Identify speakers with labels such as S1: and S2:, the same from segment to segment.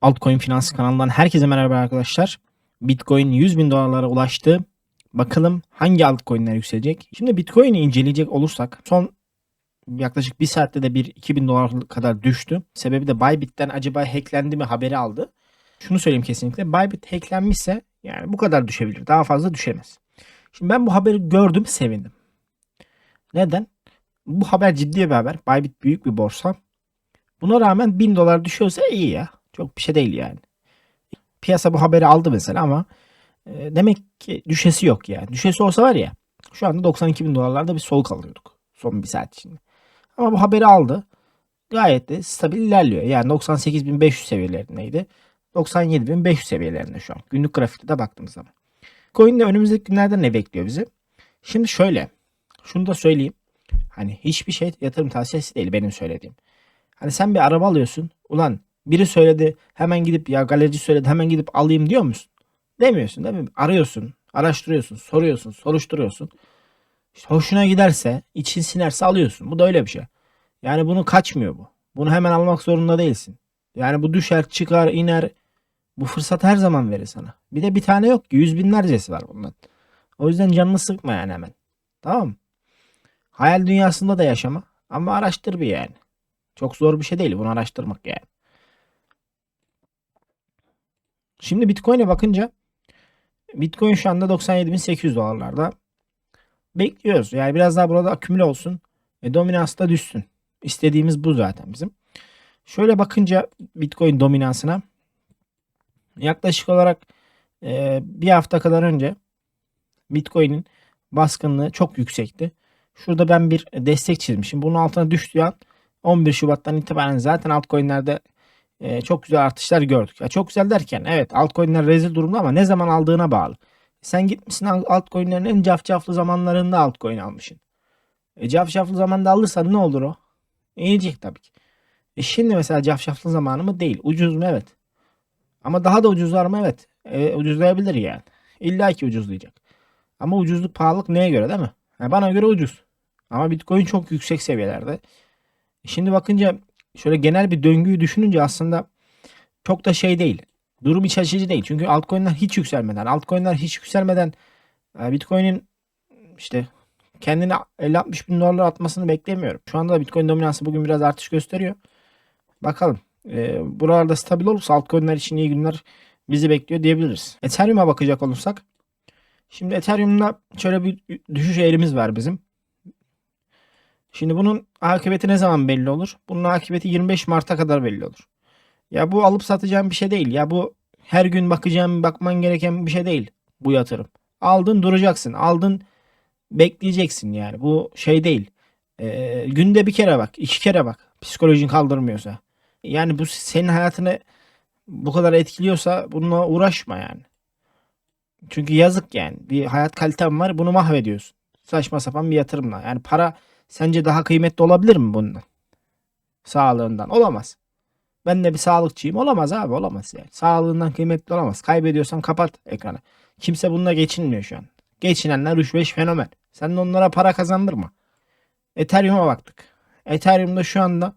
S1: Altcoin Finans kanalından herkese merhaba arkadaşlar. Bitcoin 100 bin dolarlara ulaştı. Bakalım hangi altcoin'ler yükselecek? Şimdi Bitcoin'i inceleyecek olursak son yaklaşık bir saatte de bir 2000 dolar kadar düştü. Sebebi de Bybit'ten acaba hacklendi mi haberi aldı. Şunu söyleyeyim kesinlikle. Bybit hacklenmişse yani bu kadar düşebilir. Daha fazla düşemez. Şimdi ben bu haberi gördüm sevindim. Neden? Bu haber ciddi bir haber. Bybit büyük bir borsa. Buna rağmen 1000 dolar düşüyorsa iyi ya. Çok bir şey değil yani. Piyasa bu haberi aldı mesela ama e, demek ki düşesi yok yani. Düşesi olsa var ya şu anda 92 bin dolarlarda bir soğuk alıyorduk son bir saat içinde. Ama bu haberi aldı. Gayet de stabil ilerliyor. Yani 98.500 seviyelerindeydi. 97.500 seviyelerinde şu an. Günlük grafikte de baktığımız zaman. Coin'de önümüzdeki günlerde ne bekliyor bizi? Şimdi şöyle. Şunu da söyleyeyim. Hani hiçbir şey yatırım tavsiyesi değil benim söylediğim. Hani sen bir araba alıyorsun. Ulan biri söyledi hemen gidip ya galerici söyledi hemen gidip alayım diyor musun? Demiyorsun değil mi? Arıyorsun, araştırıyorsun, soruyorsun, soruşturuyorsun. İşte hoşuna giderse, için sinerse alıyorsun. Bu da öyle bir şey. Yani bunu kaçmıyor bu. Bunu hemen almak zorunda değilsin. Yani bu düşer, çıkar, iner. Bu fırsat her zaman verir sana. Bir de bir tane yok ki. Yüz binlercesi var bundan. O yüzden canını sıkma yani hemen. Tamam? Hayal dünyasında da yaşama. Ama araştır bir yani. Çok zor bir şey değil bunu araştırmak yani. Şimdi Bitcoin'e bakınca Bitcoin şu anda 97.800 dolarlarda. Bekliyoruz. Yani biraz daha burada akümüle olsun. E, dominans da düşsün. İstediğimiz bu zaten bizim. Şöyle bakınca Bitcoin dominansına yaklaşık olarak e, bir hafta kadar önce Bitcoin'in baskınlığı çok yüksekti. Şurada ben bir destek çizmişim. Bunun altına düştüğü an 11 Şubat'tan itibaren zaten altcoin'lerde e, çok güzel artışlar gördük. Ya çok güzel derken evet altcoin'ler rezil durumda ama ne zaman aldığına bağlı. Sen gitmişsin altcoin'lerin en cafcaflı zamanlarında altcoin almışsın. E, cafcaflı zamanda alırsan ne olur o? İnecek tabii ki. E şimdi mesela cafcaflı zamanı mı? Değil. Ucuz mu? Evet. Ama daha da ucuzlar mı? Evet. E, ucuzlayabilir yani. İlla ki ucuzlayacak. Ama ucuzluk pahalılık neye göre değil mi? Yani bana göre ucuz. Ama Bitcoin çok yüksek seviyelerde. Şimdi bakınca şöyle genel bir döngüyü düşününce aslında çok da şey değil. Durum iç açıcı değil. Çünkü altcoin'ler hiç yükselmeden, altcoin'ler hiç yükselmeden e, Bitcoin'in işte kendine 50-60 bin dolarlar atmasını beklemiyorum. Şu anda da Bitcoin dominansı bugün biraz artış gösteriyor. Bakalım. E, buralarda stabil olursa altcoin'ler için iyi günler bizi bekliyor diyebiliriz. Ethereum'a bakacak olursak. Şimdi Ethereum'da şöyle bir düşüş eğrimiz var bizim. Şimdi bunun akıbeti ne zaman belli olur? Bunun akıbeti 25 Mart'a kadar belli olur. Ya bu alıp satacağım bir şey değil. Ya bu her gün bakacağım, bakman gereken bir şey değil bu yatırım. Aldın duracaksın. Aldın bekleyeceksin yani. Bu şey değil. Ee, günde bir kere bak, iki kere bak. Psikolojin kaldırmıyorsa. Yani bu senin hayatını bu kadar etkiliyorsa bununla uğraşma yani. Çünkü yazık yani. Bir hayat kaliten var bunu mahvediyorsun. Saçma sapan bir yatırımla. Yani para Sence daha kıymetli olabilir mi bundan? Sağlığından. Olamaz. Ben de bir sağlıkçıyım. Olamaz abi olamaz yani. Sağlığından kıymetli olamaz. Kaybediyorsan kapat ekranı. Kimse bununla geçinmiyor şu an. Geçinenler 3-5 fenomen. Sen de onlara para kazandırma. Ethereum'a baktık. Ethereum'da şu anda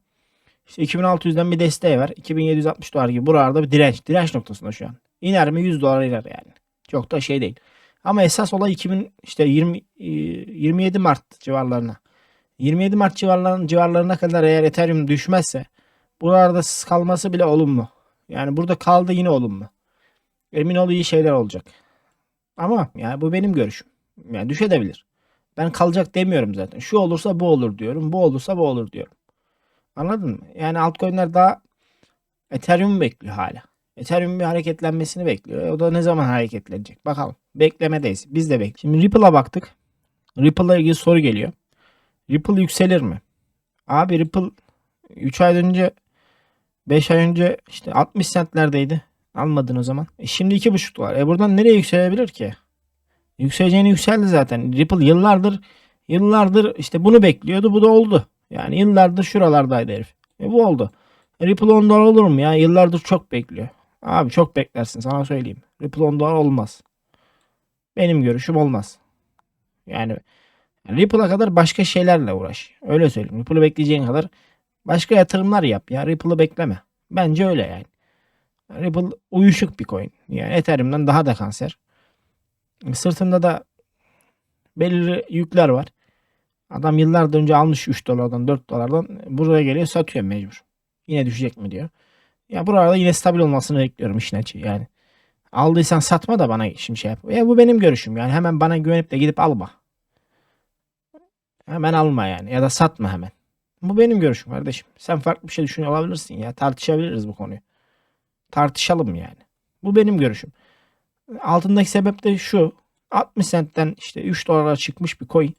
S1: işte 2600'den bir desteği var. 2760 dolar gibi buralarda bir direnç. Direnç noktasında şu an. İner mi 100 dolar iner yani. Çok da şey değil. Ama esas olay 2000 işte 20 27 Mart civarlarına 27 Mart civarlarına, civarlarına kadar eğer Ethereum düşmezse buralarda kalması bile olumlu. Yani burada kaldı yine olumlu. Emin ol iyi şeyler olacak. Ama yani bu benim görüşüm. Yani düşebilir. Ben kalacak demiyorum zaten. Şu olursa bu olur diyorum. Bu olursa bu olur diyorum. Anladın mı? Yani altcoin'ler daha Ethereum bekliyor hala. Ethereum bir hareketlenmesini bekliyor. O da ne zaman hareketlenecek? Bakalım. Beklemedeyiz. Biz de bekliyoruz. Şimdi Ripple'a baktık. Ripple'la ilgili soru geliyor. Ripple yükselir mi? Abi Ripple 3 ay önce 5 ay önce işte 60 centlerdeydi. Almadın o zaman. E şimdi 2,5 dolar. E buradan nereye yükselebilir ki? Yükseleceğini yükseldi zaten. Ripple yıllardır yıllardır işte bunu bekliyordu. Bu da oldu. Yani yıllardır şuralardaydı herif. E bu oldu. E Ripple 10 dolar olur mu ya? Yıllardır çok bekliyor. Abi çok beklersin sana söyleyeyim. Ripple 10 dolar olmaz. Benim görüşüm olmaz. Yani Ripple'a kadar başka şeylerle uğraş. Öyle söyleyeyim. Ripple'ı bekleyeceğin kadar başka yatırımlar yap ya. Ripple'ı bekleme. Bence öyle yani. Ripple uyuşuk bir coin. Yani Ethereum'dan daha da kanser. Sırtında da belirli yükler var. Adam yıllardır önce almış 3 dolardan 4 dolardan buraya geliyor satıyor mecbur. Yine düşecek mi diyor. Ya burada yine stabil olmasını bekliyorum işin açığı yani. Aldıysan satma da bana şimdi şey yap. Ya bu benim görüşüm yani hemen bana güvenip de gidip alma. Hemen alma yani ya da satma hemen. Bu benim görüşüm kardeşim. Sen farklı bir şey düşünüyor olabilirsin ya. Tartışabiliriz bu konuyu. Tartışalım yani. Bu benim görüşüm. Altındaki sebep de şu. 60 centten işte 3 dolara çıkmış bir coin.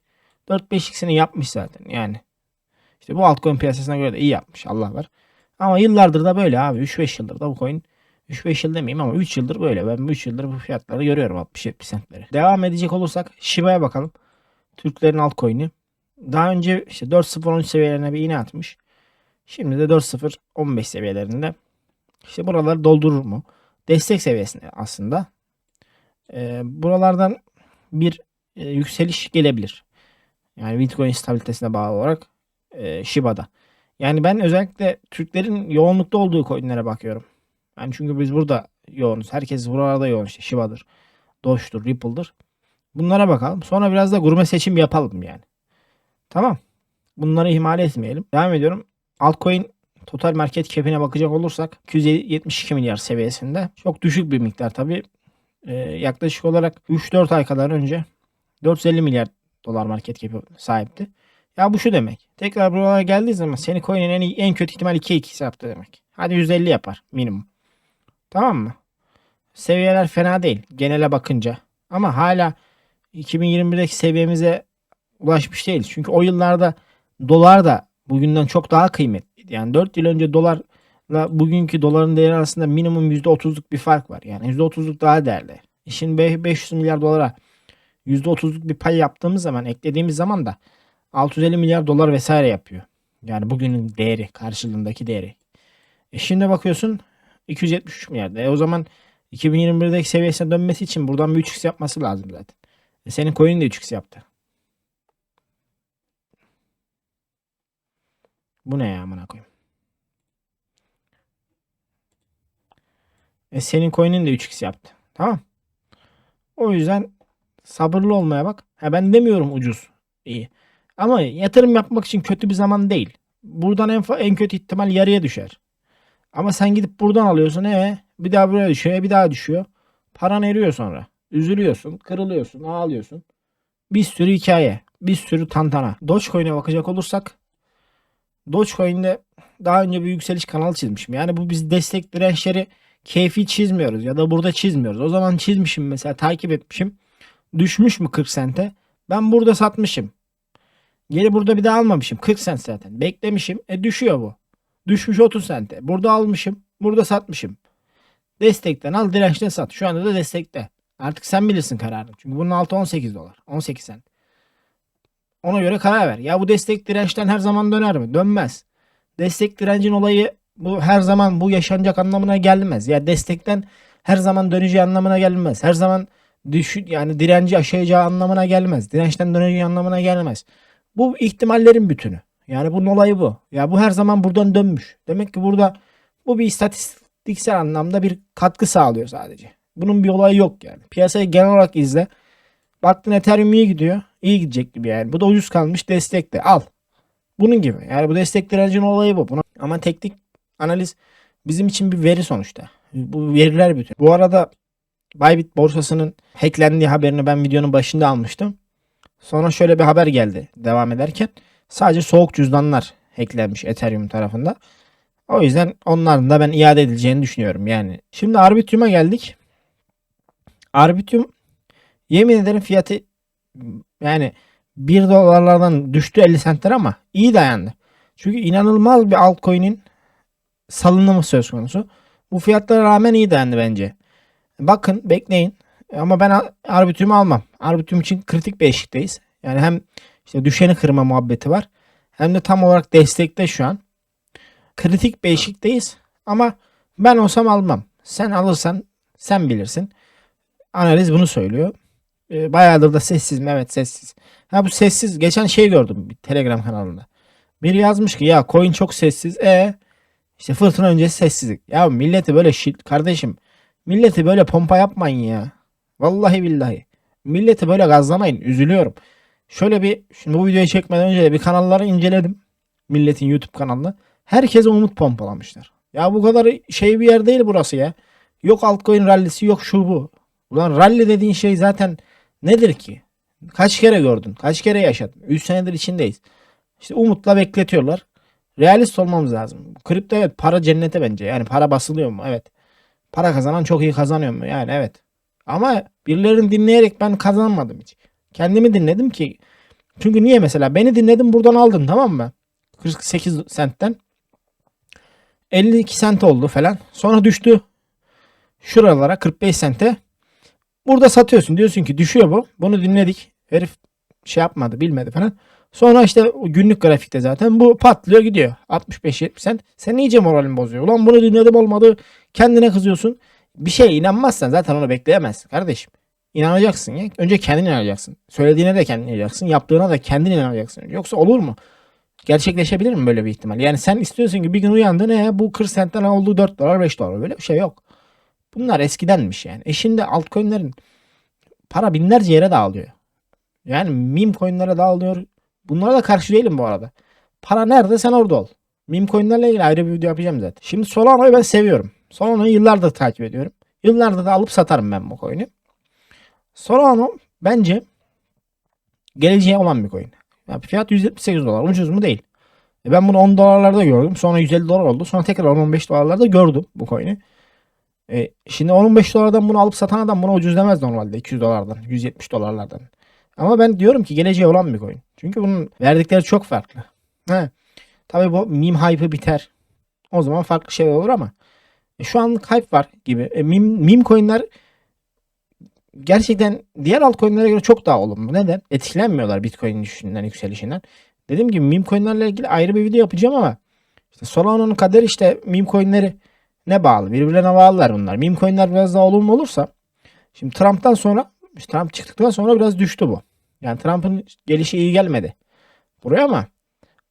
S1: 4-5x'ini yapmış zaten yani. İşte bu altcoin piyasasına göre de iyi yapmış Allah var. Ama yıllardır da böyle abi. 3-5 yıldır da bu coin 3-5 yıl demeyeyim ama 3 yıldır böyle. Ben 3 yıldır bu fiyatları görüyorum 60-70 centleri. Devam edecek olursak Shiba'ya bakalım. Türklerin altcoin'i. Daha önce işte 4.0-13 seviyelerine bir iğne atmış. Şimdi de 4.0-15 seviyelerinde. İşte buraları doldurur mu? Destek seviyesinde aslında. Ee, buralardan bir e, yükseliş gelebilir. Yani Bitcoin stabilitesine bağlı olarak e, Shiba'da. Yani ben özellikle Türklerin yoğunlukta olduğu coinlere bakıyorum. Yani çünkü biz burada yoğunuz. Herkes buralarda yoğun işte. Shiba'dır, Doge'dur, Ripple'dır. Bunlara bakalım. Sonra biraz da gurme seçim yapalım yani. Tamam. Bunları ihmal etmeyelim. Devam ediyorum. Altcoin total market cap'ine bakacak olursak 272 milyar seviyesinde. Çok düşük bir miktar tabii. Ee, yaklaşık olarak 3-4 ay kadar önce 450 milyar dolar market cap'i sahipti. Ya bu şu demek. Tekrar buralara geldiği zaman seni coin'in en, en kötü ihtimal 2'ye 2'si yaptı demek. Hadi 150 yapar minimum. Tamam mı? Seviyeler fena değil genele bakınca. Ama hala 2021'deki seviyemize ulaşmış değiliz. Çünkü o yıllarda dolar da bugünden çok daha kıymetliydi. Yani 4 yıl önce dolarla bugünkü doların değeri arasında minimum %30'luk bir fark var. Yani %30'luk daha değerli. E Şimdi be- 500 milyar dolara %30'luk bir pay yaptığımız zaman eklediğimiz zaman da 650 milyar dolar vesaire yapıyor. Yani bugünün değeri karşılığındaki değeri. E şimdi bakıyorsun 273 milyar. E o zaman 2021'deki seviyesine dönmesi için buradan bir 3x yapması lazım zaten. E senin coin'in de 3x yaptı. Bu ne ya amına koyayım? E senin coin'in de 3x yaptı. Tamam. O yüzden sabırlı olmaya bak. Ha ben demiyorum ucuz. İyi. Ama yatırım yapmak için kötü bir zaman değil. Buradan en, en kötü ihtimal yarıya düşer. Ama sen gidip buradan alıyorsun e bir daha buraya düşüyor, e, bir daha düşüyor. Paran eriyor sonra. Üzülüyorsun, kırılıyorsun, ağlıyorsun. Bir sürü hikaye, bir sürü tantana. Dogecoin'e bakacak olursak Dogecoin'de daha önce bir yükseliş kanalı çizmişim. Yani bu biz destek dirençleri keyfi çizmiyoruz ya da burada çizmiyoruz. O zaman çizmişim mesela takip etmişim. Düşmüş mü 40 sente? Ben burada satmışım. Geri burada bir daha almamışım. 40 sent zaten. Beklemişim. E düşüyor bu. Düşmüş 30 sente. Burada almışım. Burada satmışım. Destekten al dirençten sat. Şu anda da destekte. Artık sen bilirsin kararını. Çünkü bunun altı 18 dolar. 18 sent. Ona göre karar ver. Ya bu destek dirençten her zaman döner mi? Dönmez. Destek direncin olayı bu her zaman bu yaşanacak anlamına gelmez. Ya destekten her zaman döneceği anlamına gelmez. Her zaman düşün yani direnci aşacağı anlamına gelmez. Dirençten döneceği anlamına gelmez. Bu ihtimallerin bütünü. Yani bunun olayı bu. Ya bu her zaman buradan dönmüş. Demek ki burada bu bir istatistiksel anlamda bir katkı sağlıyor sadece. Bunun bir olayı yok yani. Piyasayı genel olarak izle. Baktın Ethereum iyi gidiyor. İyi gidecek gibi yani. Bu da ucuz kalmış destekte. Al. Bunun gibi. Yani bu destek direncin olayı bu. Buna, ama teknik analiz bizim için bir veri sonuçta. Bu veriler bütün. Bu arada Bybit borsasının hacklendiği haberini ben videonun başında almıştım. Sonra şöyle bir haber geldi devam ederken. Sadece soğuk cüzdanlar hacklenmiş Ethereum tarafında. O yüzden onların da ben iade edileceğini düşünüyorum yani. Şimdi Arbitrium'a geldik. Arbitrium yemin ederim fiyatı yani 1 dolarlardan düştü 50 centler ama iyi dayandı. Çünkü inanılmaz bir altcoin'in salınımı söz konusu. Bu fiyatlara rağmen iyi dayandı bence. Bakın bekleyin. Ama ben Arbitrium'u almam. Arbitrium için kritik bir eşikteyiz. Yani hem işte düşeni kırma muhabbeti var. Hem de tam olarak destekte şu an. Kritik bir eşikteyiz. Ama ben olsam almam. Sen alırsan sen bilirsin. Analiz bunu söylüyor. E, bayağıdır da sessiz mi? Evet sessiz. Ha bu sessiz. Geçen şey gördüm bir Telegram kanalında. Biri yazmış ki ya coin çok sessiz. E İşte fırtına öncesi sessizlik. Ya milleti böyle şit kardeşim. Milleti böyle pompa yapmayın ya. Vallahi billahi. Milleti böyle gazlamayın. Üzülüyorum. Şöyle bir şimdi bu videoyu çekmeden önce de bir kanalları inceledim. Milletin YouTube kanalını. Herkese umut pompalamışlar. Ya bu kadar şey bir yer değil burası ya. Yok altcoin rallisi yok şu bu. Ulan rally dediğin şey zaten nedir ki? Kaç kere gördün? Kaç kere yaşadın? 3 senedir içindeyiz. İşte umutla bekletiyorlar. Realist olmamız lazım. Kripto evet para cennete bence. Yani para basılıyor mu? Evet. Para kazanan çok iyi kazanıyor mu? Yani evet. Ama birilerini dinleyerek ben kazanmadım hiç. Kendimi dinledim ki. Çünkü niye mesela? Beni dinledin buradan aldın tamam mı? 48 sentten. 52 sent oldu falan. Sonra düştü şuralara 45 sente. Burada satıyorsun. Diyorsun ki düşüyor bu. Bunu dinledik. Herif şey yapmadı bilmedi falan. Sonra işte günlük grafikte zaten bu patlıyor gidiyor. 65-70 sent. Sen iyice moralin bozuyor. Ulan bunu dinledim olmadı. Kendine kızıyorsun. Bir şeye inanmazsan zaten onu bekleyemezsin kardeşim. İnanacaksın ya. Önce kendin inanacaksın. Söylediğine de kendin inanacaksın. Yaptığına da kendin inanacaksın. Yoksa olur mu? Gerçekleşebilir mi böyle bir ihtimal? Yani sen istiyorsun ki bir gün uyandın ne bu 40 sentten oldu 4 dolar 5 dolar. Böyle bir şey yok. Bunlar eskidenmiş yani. E şimdi altcoin'lerin para binlerce yere dağılıyor. Yani meme coin'lere dağılıyor. Bunlara da karşı değilim bu arada. Para nerede sen orada ol. Meme coin'lerle ilgili ayrı bir video yapacağım zaten. Şimdi Solano'yu ben seviyorum. Solano'yu yıllardır takip ediyorum. Yıllardır da alıp satarım ben bu coin'i. Solano bence geleceğe olan bir coin. Yani fiyat 178 dolar. Ucuz mu değil. E ben bunu 10 dolarlarda gördüm. Sonra 150 dolar oldu. Sonra tekrar 10-15 dolarlarda gördüm bu coin'i. E, şimdi 15 dolardan bunu alıp satan adam buna ucuz demez normalde 200 dolardan 170 dolarlardan. Ama ben diyorum ki geleceği olan bir coin. Çünkü bunun verdikleri çok farklı. He. Tabii bu meme hype'ı biter. O zaman farklı şeyler olur ama e, şu anlık hype var gibi. E, meme, meme coinler gerçekten diğer altcoin'lere göre çok daha olumlu. Neden? Etkilenmiyorlar Bitcoin'in düşüşünden, yükselişinden. Dediğim gibi meme coin'lerle ilgili ayrı bir video yapacağım ama işte Solano'nun kaderi işte meme coin'leri ne bağlı? Birbirlerine bağlılar bunlar. Meme coin'ler biraz daha olumlu olursa şimdi Trump'tan sonra Trump çıktıktan sonra biraz düştü bu. Yani Trump'ın gelişi iyi gelmedi buraya ama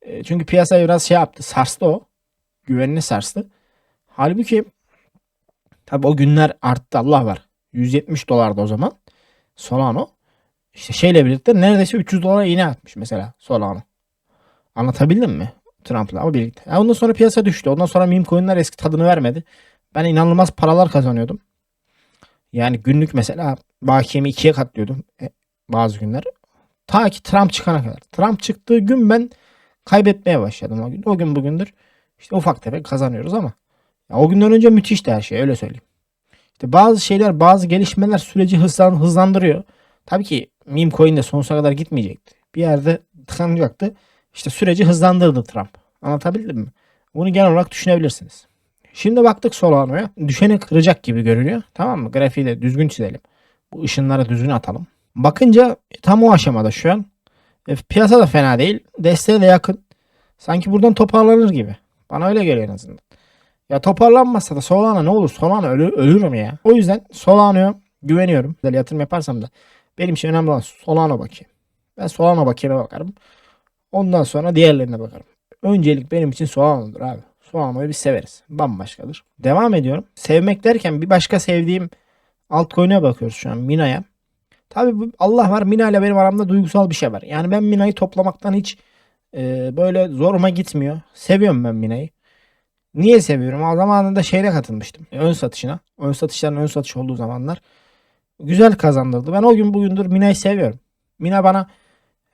S1: e, çünkü piyasayı biraz şey yaptı. Sarstı o. Güvenini sarstı. Halbuki tabi o günler arttı Allah var. 170 dolardı o zaman. Solano. İşte şeyle birlikte neredeyse 300 dolara iğne atmış mesela Solano. Anlatabildim mi? Trump'la ama birlikte. Yani ondan sonra piyasa düştü. Ondan sonra meme coin'ler eski tadını vermedi. Ben inanılmaz paralar kazanıyordum. Yani günlük mesela bakiyemi ikiye katlıyordum e, bazı günler. Ta ki Trump çıkana kadar. Trump çıktığı gün ben kaybetmeye başladım o gün. O gün bugündür işte ufak tefek kazanıyoruz ama ya o günden önce müthişti her şey öyle söyleyeyim. İşte bazı şeyler bazı gelişmeler süreci hızlan, hızlandırıyor. Tabii ki meme coin de sonsuza kadar gitmeyecekti. Bir yerde tıkanacaktı. İşte süreci hızlandırdı Trump. Anlatabildim mi? Bunu genel olarak düşünebilirsiniz. Şimdi baktık Solano'ya. Düşeni kıracak gibi görünüyor. Tamam mı? Grafiği de düzgün çizelim. Bu ışınları düzgün atalım. Bakınca tam o aşamada şu an. E, piyasa da fena değil. Desteğe de yakın. Sanki buradan toparlanır gibi. Bana öyle geliyor en azından. Ya toparlanmazsa da Solana ne olur? Solana ölür, ölürüm ya. O yüzden Solano'ya güveniyorum. Böyle yatırım yaparsam da benim için önemli olan Solana bakayım. Ben Solana bakayım bakarım. Ondan sonra diğerlerine bakarım. Öncelik benim için Solano'dur abi. Solano'yu biz severiz. Bambaşkadır. Devam ediyorum. Sevmek derken bir başka sevdiğim altcoin'e bakıyoruz şu an. Mina'ya. Tabii Allah var Mina ile benim aramda duygusal bir şey var. Yani ben Mina'yı toplamaktan hiç e, böyle zoruma gitmiyor. Seviyorum ben Mina'yı. Niye seviyorum? O zamanında şeyle katılmıştım. Ön satışına. Ön satışların ön satış olduğu zamanlar. Güzel kazandırdı. Ben o gün bugündür Mina'yı seviyorum. Mina bana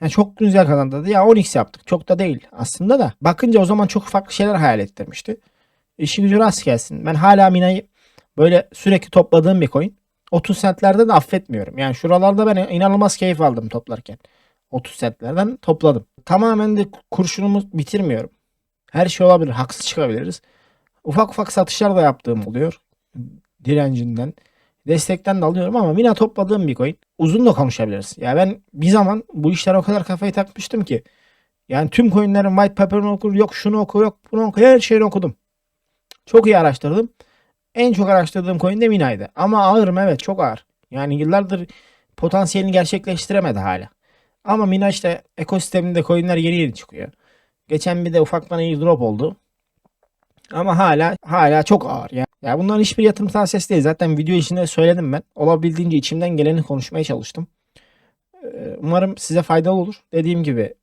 S1: yani çok güzel kazandırdı. Ya 10x yaptık. Çok da değil aslında da. Bakınca o zaman çok farklı şeyler hayal ettirmişti. İşi gücü rast gelsin. Ben hala Mina'yı böyle sürekli topladığım bir coin. 30 centlerde de affetmiyorum. Yani şuralarda ben inanılmaz keyif aldım toplarken. 30 centlerden topladım. Tamamen de kurşunumu bitirmiyorum. Her şey olabilir. Haksız çıkabiliriz. Ufak ufak satışlar da yaptığım oluyor. Direncinden. Destekten de alıyorum ama Mina topladığım bir coin. Uzun da konuşabiliriz. Ya ben bir zaman bu işlere o kadar kafayı takmıştım ki. Yani tüm coinlerin white paper'ını okur, yok şunu oku, yok bunu oku, her şeyini okudum. Çok iyi araştırdım. En çok araştırdığım coin de Mina'ydı. Ama ağırım evet çok ağır. Yani yıllardır potansiyelini gerçekleştiremedi hala. Ama Mina işte ekosisteminde coinler yeni yeni çıkıyor. Geçen bir de ufaktan iyi drop oldu. Ama hala hala çok ağır ya. Ya bunların hiçbir yatırım tavsiyesi değil. Zaten video içinde söyledim ben. Olabildiğince içimden geleni konuşmaya çalıştım. Ee, Umarım size faydalı olur. Dediğim gibi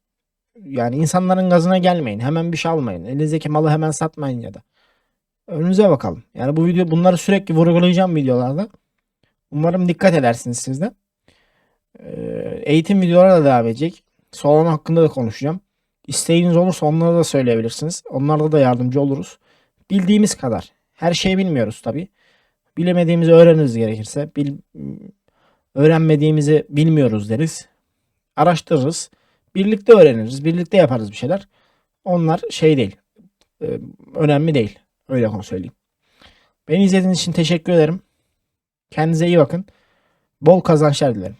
S1: yani insanların gazına gelmeyin. Hemen bir şey almayın. Elinizdeki malı hemen satmayın ya da. Önünüze bakalım. Yani bu video bunları sürekli vurgulayacağım videolarda. Umarım dikkat edersiniz siz de. Ee, Eğitim videoları da devam edecek. Solana hakkında da konuşacağım. İsteğiniz olursa onları da söyleyebilirsiniz. Onlarda da yardımcı oluruz. Bildiğimiz kadar. Her şeyi bilmiyoruz tabi. Bilemediğimizi öğreniriz gerekirse. Bil, öğrenmediğimizi bilmiyoruz deriz. Araştırırız. Birlikte öğreniriz. Birlikte yaparız bir şeyler. Onlar şey değil. Ee, önemli değil. Öyle konu söyleyeyim. Beni izlediğiniz için teşekkür ederim. Kendinize iyi bakın. Bol kazançlar dilerim.